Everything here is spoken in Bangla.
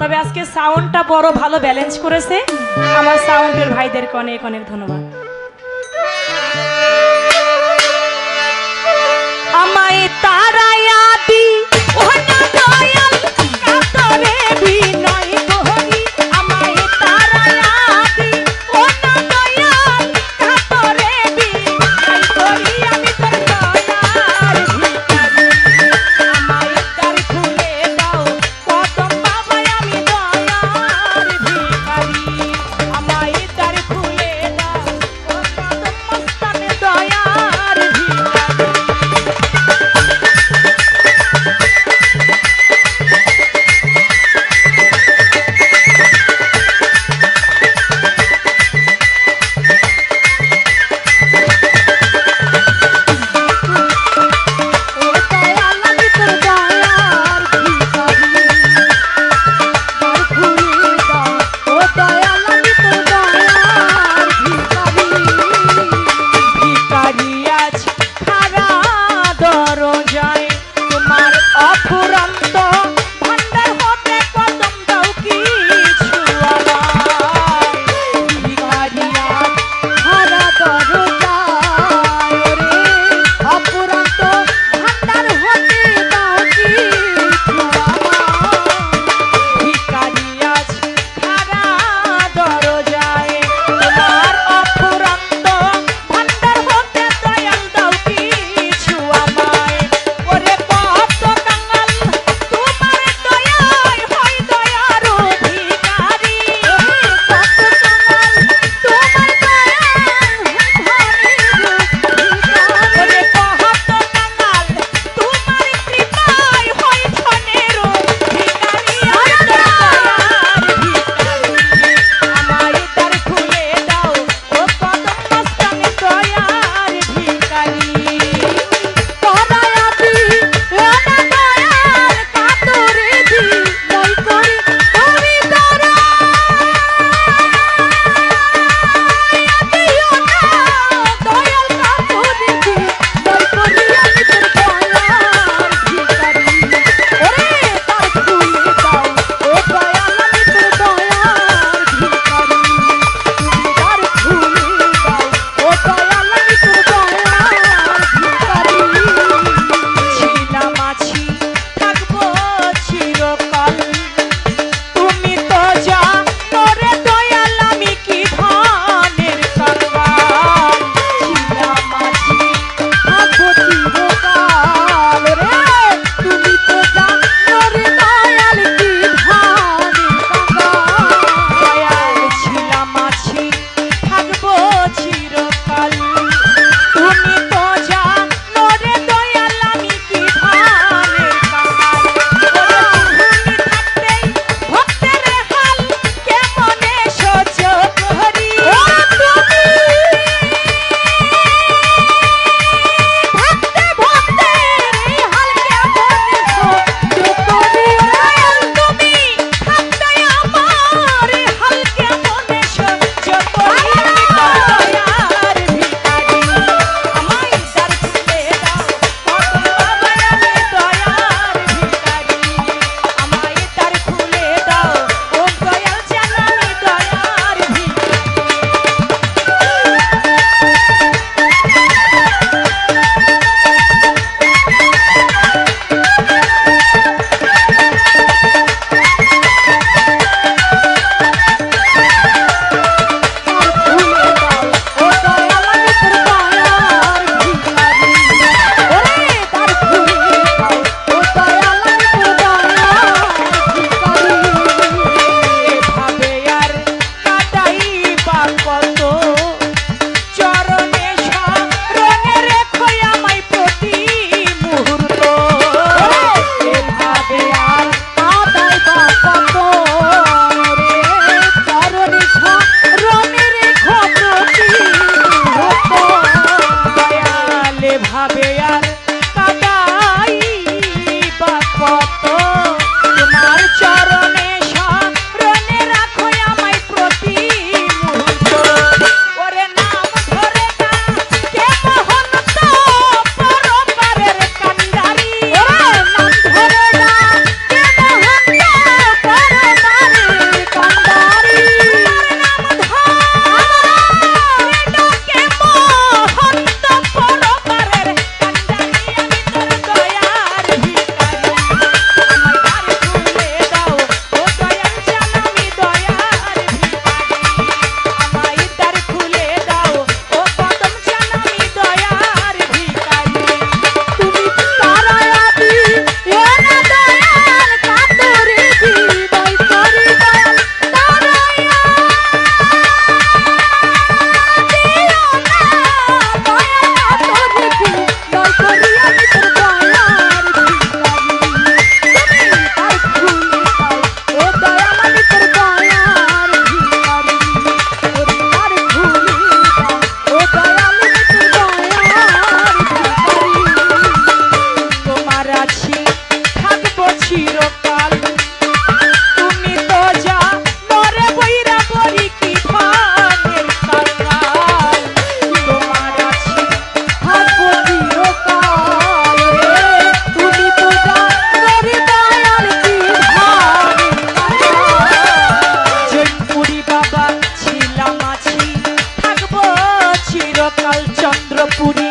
তবে আজকে সাউন্ডটা বড় ভালো ব্যালেন্স করেছে। আমার সাউন্ডের ভাইদেরকে অনেক অনেক ধন্যবাদ। আমায় তারাই দি সকাল চন্দ্রপুরী।